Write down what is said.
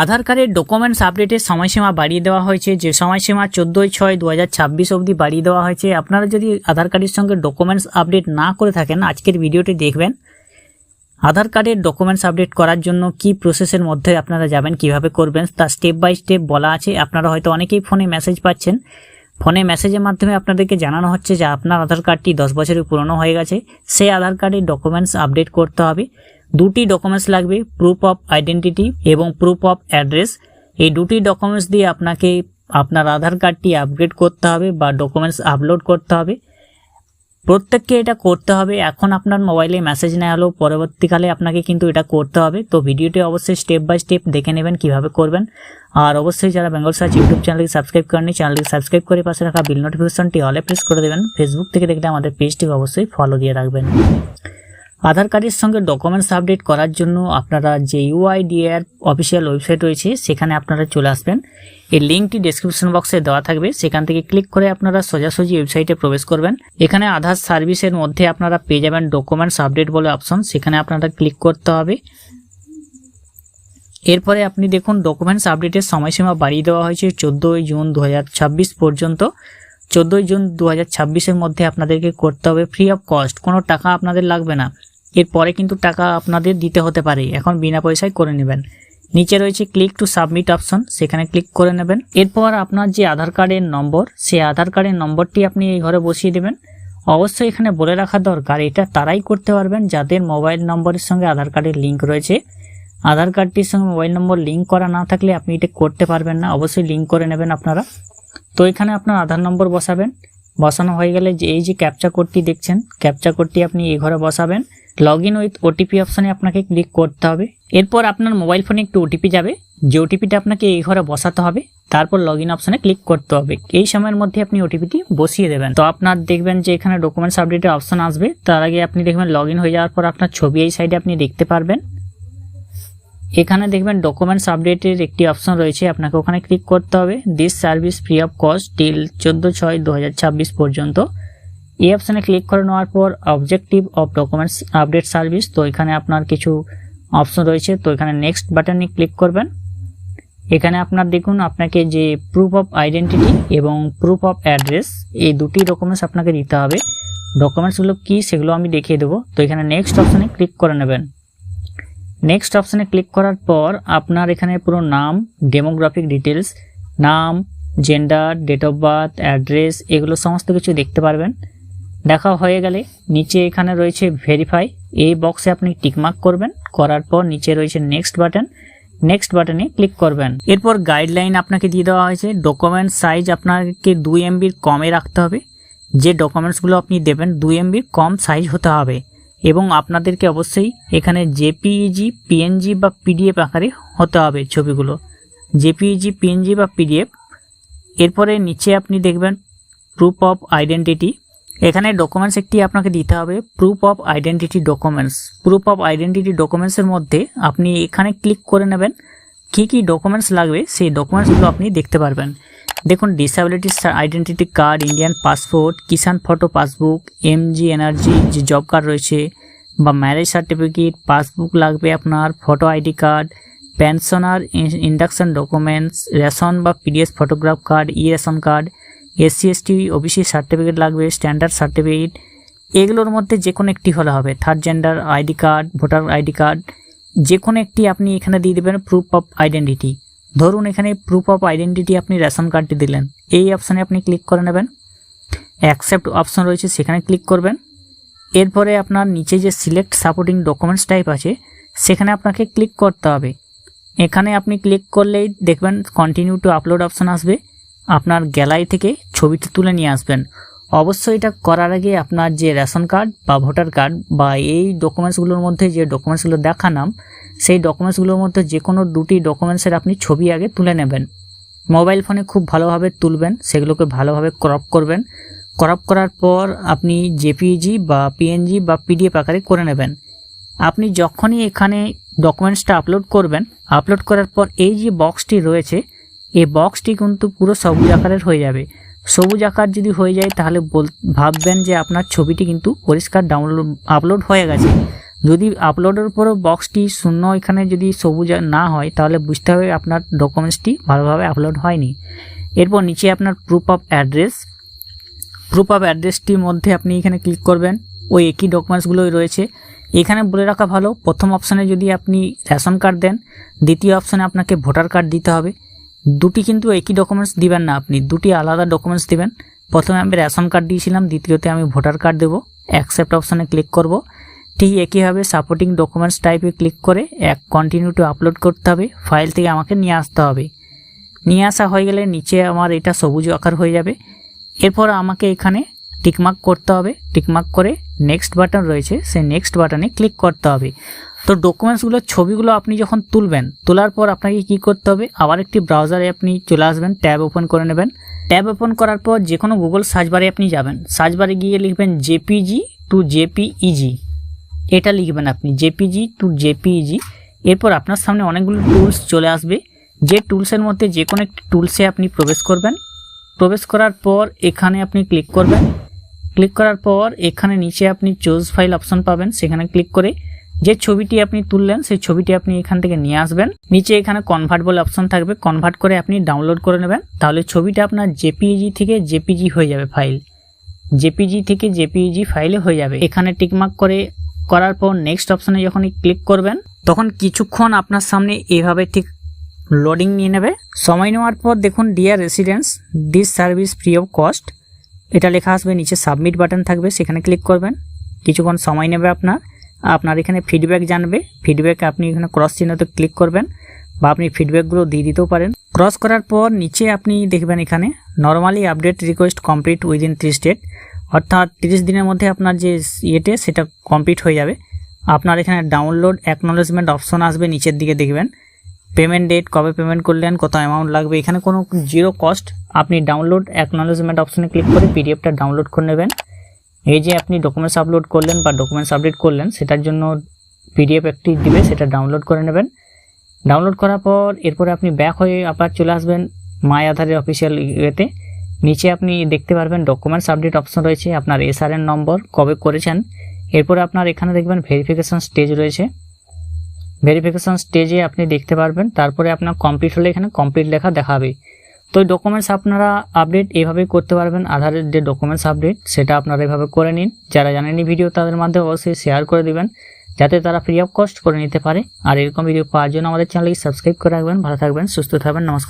আধার কার্ডের ডকুমেন্টস আপডেটের সময়সীমা বাড়িয়ে দেওয়া হয়েছে। যে সময়সীমা চোদ্দোই ছয় দু হাজার ছাব্বিশ অবধি বাড়িয়ে দেওয়া হয়েছে। আপনারা যদি আধার কার্ডের সঙ্গে ডকুমেন্টস আপডেট না করে থাকেন, আজকের ভিডিওটি দেখবেন। আধার কার্ডের ডকুমেন্টস আপডেট করার জন্য কি প্রসেসের মধ্যে আপনারা যাবেন, কীভাবে করবেন, তা স্টেপ বাই স্টেপ বলা আছে। আপনারা হয়তো অনেকেই ফোনে মেসেজ পাচ্ছেন। ফোনে মেসেজের মাধ্যমে আপনাদেরকে জানানো হচ্ছে যে আপনার আধার কার্ডটি দশ বছরের পুরনো হয়ে গেছে। সেই আধার কার্ডের ডকুমেন্টস আপডেট করতে হবে। দুটি ডকুমেন্টস লাগবে প্রুফ অফ আইডেন্টিটি এবং প্রুফ অফ অ্যাড্রেস এই দুটি ডকুমেন্টস দিয়ে আপনাকে আপনার আধার কার্ডটি আপগ্রেড করতে হবে বা ডকুমেন্টস আপলোড করতে হবে। প্রত্যেককে এটা করতে হবে। এখন আপনার মোবাইলে মেসেজ না হলেও পরবর্তীকালে আপনাকে কিন্তু এটা করতে হবে। তো ভিডিওটি অবশ্যই স্টেপ বাই স্টেপ দেখে নেবেন, কীভাবে করবেন। আর অবশ্যই যারা বেঙ্গল সার্চ ইউটিউব চ্যানেলকে সাবস্ক্রাইব করেনি চ্যানেলকে সাবস্ক্রাইব করে পাশে রাখা বিল নোটিফিকেশনটি অলে প্রেস করে দেবেন। ফেসবুক থেকে দেখলে আমাদের পেজটিকে অবশ্যই ফলো দিয়ে রাখবেন। আধার কার্ডের সঙ্গে ডকুমেন্টস আপডেট করার জন্য আপনারা যে ইউআইডিএর অফিসিয়াল ওয়েবসাইট রয়েছে, সেখানে আপনারা চলে আসবেন। এই লিঙ্কটি ডেসক্রিপশন বক্সে দেওয়া থাকবে। সেখান থেকে ক্লিক করে আপনারা সোজাসুজি ওয়েবসাইটে প্রবেশ করবেন। এখানে আধার সার্ভিসের মধ্যে আপনারা পেয়ে যাবেন ডকুমেন্টস আপডেট বলে অপশন সেখানে আপনারা ক্লিক করতে হবে। এরপরে আপনি দেখুন ডকুমেন্টস আপডেটের সময়সীমা বাড়িয়ে দেওয়া হয়েছে চোদ্দোই জুন দু হাজার ছাব্বিশ পর্যন্ত। চোদ্দোই জুন দু হাজার মধ্যে আপনাদেরকে করতে হবে ফ্রি অফ কস্ট কোনো টাকা আপনাদের লাগবে না। এরপরে কিন্তু টাকা আপনাদের দিতে হতে পারে। এখন বিনা পয়সায় করে নেবেন। নিচে রয়েছে ক্লিক টু সাবমিট অপশন সেখানে ক্লিক করে নেবেন। এরপর আপনার যে আধার কার্ডের নম্বর, সেই আধার কার্ডের নম্বরটি আপনি এই ঘরে বসিয়ে দেবেন। অবশ্যই এখানে বলে রাখা দরকার, এটা তারাই করতে পারবেন যাদের মোবাইল নম্বরের সঙ্গে আধার কার্ডের লিঙ্ক রয়েছে। আধার কার্ডটির সঙ্গে মোবাইল নম্বর লিঙ্ক করা না থাকলে আপনি এটা করতে পারবেন না। অবশ্যই লিঙ্ক করে নেবেন আপনারা। তো এখানে আপনার আধার নম্বর বসাবেন। বসানো হয়ে গেলে যে এই যে ক্যাপচা কোডটি দেখছেন ক্যাপচা কোডটি আপনি এই ঘরে বসাবেন। লগ ইন উইথ ওটিপি অপশানে আপনাকে ক্লিক করতে হবে। এরপর আপনার মোবাইল ফোনে একটু ওটিপি যাবে। যে ওটিপিটা আপনাকে এই ঘরে বসাতে হবে, তারপর লগ ইন অপশানে ক্লিক করতে হবে। এই সময়ের মধ্যে আপনি ওটিপিটি বসিয়ে দেবেন। তো আপনার দেখবেন যে এখানে ডকুমেন্টস আপডেটের অপশান আসবে। তার আগে আপনি দেখবেন লগ হয়ে যাওয়ার পর আপনার ছবি এই সাইডে আপনি দেখতে পারবেন। এখানে দেখবেন ডকুমেন্টস আপডেটের একটি অপশন রয়েছে, আপনাকে ওখানে ক্লিক করতে হবে। This service free of cost till চোদ্দ ছয় দু পর্যন্ত। এই অপশানে ক্লিক করে নেওয়ার পর objective of documents update service তো এখানে আপনার কিছু অপশন রয়েছে, তো এখানে নেক্সট বাটনে ক্লিক করবেন। এখানে আপনার দেখুন, আপনাকে যে প্রুফ অফ আইডেন্টিটি এবং প্রুফ অফ অ্যাড্রেস এই দুটি ডকুমেন্টস আপনাকে দিতে হবে। ডকুমেন্টসগুলো কী, সেগুলো আমি দেখিয়ে দেবো। তো এখানে নেক্সট অপশানে ক্লিক করে নেবেন। নেক্সট অপশানে ক্লিক করার পর আপনার এখানে পুরো নাম ডেমোগ্রাফিক ডিটেলস নাম gender date of birth address এগুলো সমস্ত কিছু দেখতে পারবেন। দেখা হয়ে গেলে নিচে এখানে রয়েছে ভেরিফাই এই বক্সে আপনি টিকমার্ক করবেন। করার পর নিচে রয়েছে নেক্সট বাটন নেক্সট বাটনে ক্লিক করবেন। এরপর গাইডলাইন আপনাকে দিয়ে দেওয়া হয়েছে। ডকুমেন্ট সাইজ আপনাকে দুই এমবির কমে রাখতে হবে। যে ডকুমেন্টসগুলো আপনি দেবেন, দুই এমবির কম সাইজ হতে হবে। এবং আপনাদেরকে অবশ্যই এখানে জেপিইজি, পিএনজি বা পিডিএফ আকারে হতে হবে ছবিগুলো। জেপিইজি, পিএনজি বা পিডিএফ। এরপরে নিচে আপনি দেখবেন প্রুফ অফ আইডেন্টিটি এখানে ডকুমেন্টস একটি আপনাকে দিতে হবে proof of identity documents proof of identity ডকুমেন্টসের মধ্যে আপনি এখানে ক্লিক করে নেবেন, কী কী ডকুমেন্টস লাগবে, সেই ডকুমেন্টসগুলো আপনি দেখতে পারবেন। দেখুন disability identity card Indian passport Kisan photo passbook MG energy যে জব কার্ড রয়েছে, বা ম্যারেজ সার্টিফিকেট পাসবুক লাগবে আপনার photo ID card pensioner induction documents ration বা PDS photograph card e ration card SC ST OBC certificate লাগবে standard certificate এগুলোর মধ্যে যে কোনো একটি হলে হবে third gender ID card voter ID card যে কোনো একটি আপনি এখানে দিয়ে দেবেন প্রুফ অফ আইডেন্টিটি ধরুন এখানে প্রুফ অফ আইডেন্টিটি আপনি রেশন কার্ডটি দিলেন, এই অপশানে আপনি ক্লিক করে নেবেন অ্যাকসেপ্ট অপশন রয়েছে, সেখানে ক্লিক করবেন, এরপরে আপনার নিচে যে সিলেক্ট সাপোর্টিং ডকুমেন্টস টাইপ আছে, সেখানে আপনাকে ক্লিক করতে হবে। এখানে আপনি ক্লিক করলেই দেখবেন কন্টিনিউ টু আপলোড অপশান আসবে, আপনার গ্যালারি থেকে ছবিটি তুলে নিয়ে আসবেন। অবশ্যই এটা করার আগে আপনার যে রেশন কার্ড বা ভোটার কার্ড বা এই ডকুমেন্টসগুলোর মধ্যে যে ডকুমেন্টসগুলো দেখানাম সেই ডকুমেন্টসগুলোর মধ্যে যে কোনো দুটি ডকুমেন্টসের আপনি ছবি আগে তুলে নেবেন। মোবাইল ফোনে খুব ভালোভাবে তুলবেন, সেগুলোকে ভালোভাবে ক্রপ করবেন। ক্রপ করার পর আপনি জেপিজি বা পিএনজি বা পিডিএফ আকারে করে নেবেন। আপনি যখনই এখানে ডকুমেন্টসটা আপলোড করবেন, আপলোড করার পর এই যে বক্সটি রয়েছে, এই বক্সটি কিন্তু পুরো সবুজ আকারের হয়ে যাবে। সবুজ আকার যদি হয়ে যায়, তাহলে বল, ভাববেন যে আপনার ছবিটি কিন্তু পরিষ্কার ডাউনলোড আপলোড হয়ে গেছে। যদি আপলোডের পরও বক্সটি শূন্য এখানে যদি সবুজ না হয়, তাহলে বুঝতে হবে আপনার ডকুমেন্টসটি ভালোভাবে আপলোড হয়নি। এরপর নিচে আপনার proof of address proof of অ্যাড্রেসটির মধ্যে আপনি এখানে ক্লিক করবেন। ওই একই ডকুমেন্টসগুলোই রয়েছে। এখানে বলে রাখা ভালো, প্রথম অপশানে যদি আপনি রেশন কার্ড দেন, দ্বিতীয় অপশানে আপনাকে ভোটার কার্ড দিতে হবে। দুটি কিন্তু একই ডকুমেন্টস দিবেন না আপনি, দুটি আলাদা ডকুমেন্টস দিবেন। প্রথমে আমি রেশন কার্ড দিয়েছিলাম, দ্বিতীয়তে আমি ভোটার কার্ড দেবো অ্যাকসেপ্ট অপশানে ক্লিক করব। ঠিক একইভাবে সাপোর্টিং ডকুমেন্টস টাইপে ক্লিক করে এক কন্টিনিউ টু আপলোড করতে হবে ফাইল থেকে আমাকে নিয়ে আসতে হবে। নিয়ে আসা হয়ে গেলে নিচে আমার এটা সবুজ আকার হয়ে যাবে। এরপর আমাকে এখানে টিকমার্ক করতে হবে টিকমার্ক করে নেক্সট বাটন রয়েছে, সেই নেক্সট বাটনে ক্লিক করতে হবে। তো ডকুমেন্টসগুলোর ছবিগুলো আপনি যখন তুলবেন, তোলার পর আপনাকে কি করতে হবে? আবার একটি ব্রাউজারে আপনি চলে আসবেন, ট্যাব ওপেন করে নেবেন। ট্যাব ওপেন করার পর যে কোনো গুগল সার্চ বারে আপনি যাবেন। সার্চ বারে গিয়ে লিখবেন জেপিজি টু জেপিইজি। এটা লিখবেন আপনি, জেপিজি টু জেপিইজি। এরপর আপনার সামনে অনেকগুলো টুলস চলে আসবে। যে টুলসের মধ্যে যে কোনো একটি টুলসে আপনি প্রবেশ করবেন। প্রবেশ করার পর এখানে আপনি ক্লিক করবেন। ক্লিক করার পর এখানে নিচে আপনি চুজ ফাইল অপশন পাবেন, সেখানে ক্লিক করে যে ছবিটি আপনি তুললেন, সেই ছবিটি আপনি এখান থেকে নিয়ে আসবেন। নিচে এখানে কনভার্ট বলে অপশন থাকবে। কনভার্ট করে আপনি ডাউনলোড করে নেবেন। তাহলে ছবিটা আপনার জেপিইজি থেকে জেপিজি হয়ে যাবে ফাইল জেপিজি থেকে জেপিইজি ফাইলে হয়ে যাবে। এখানে টিকমার্ক করে, করার পর নেক্সট অপশনে যখন ক্লিক করবেন, তখন কিছুক্ষণ আপনার সামনে এভাবে ঠিক লোডিং নিয়ে নেবে। সময় নেওয়ার পর দেখুন dear residence this service free of cost এটা লেখা আসবে, নিচে সাবমিট বাটন থাকবে, সেখানে ক্লিক করবেন। কিছুক্ষণ সময় নেবে আপনার। আপনার এখানে ফিডব্যাক জানবে। ফিডব্যাক আপনি এখানে ক্রস চিহ্নতে ক্লিক করবেন বা আপনি ফিডব্যাকগুলো দিয়ে দিতেও পারেন। ক্রস করার পর নিচে আপনি দেখবেন এখানে normally update request complete within ত্রিশ ডেট অর্থাৎ তিরিশ দিনের মধ্যে আপনার যে ইয়েটে, সেটা কমপ্লিট হয়ে যাবে। আপনার এখানে ডাউনলোড অ্যাকনোলেজমেন্ট অপশন আসবে নিচের দিকে দেখবেন। পেমেন্ট ডেট কবে পেমেন্ট করলেন, কত অ্যামাউন্ট লাগবে। এখানে কোনো জিরো কস্ট আপনি ডাউনলোড অ্যাকনোলেজমেন্ট অপশনে ক্লিক করে পিডিএফটা ডাউনলোড করে নেবেন। এই যে আপনি ডকুমেন্টস আপলোড করলেন বা ডকুমেন্টস আপডেট করলেন, সেটার জন্য পিডিএফ একটি দিবে, সেটা ডাউনলোড করে নেবেন। ডাউনলোড করার পর এরপরে আপনি ব্যাক হয়ে আবার চলে আসবেন মাই আধারের অফিসিয়াল ইয়েতে। নিচে আপনি দেখতে পারবেন ডকুমেন্টস আপডেট অপশন রয়েছে, আপনার এসআরএন নম্বর কবে করেছেন। এরপরে আপনার এখানে দেখবেন ভেরিফিকেশন স্টেজ রয়েছে। ভেরিফিকেশন স্টেজে আপনি দেখতে পারবেন, তারপরে আপনার কমপ্লিট হলে এখানে কমপ্লিট লেখা দেখাবে। তো ডকুমেন্টস আপনারা আপডেট এভাবে করতে পারবেন আধারের যে ডকুমেন্টস আপডেট সেটা আপনারা এভাবে করে নিন। যারা জানেনি ভিডিও তাদের মাধ্যমে অবশ্যই শেয়ার করে দিবেন, যাতে তারা ফ্রি অফ কস্ট করে নিতে পারে। আর এরকম ভিডিও পাওয়ার জন্য আমাদের চ্যানেলকে সাবস্ক্রাইব করে রাখবেন। ভালো থাকবেন, সুস্থ থাকবেন, নমস্কার।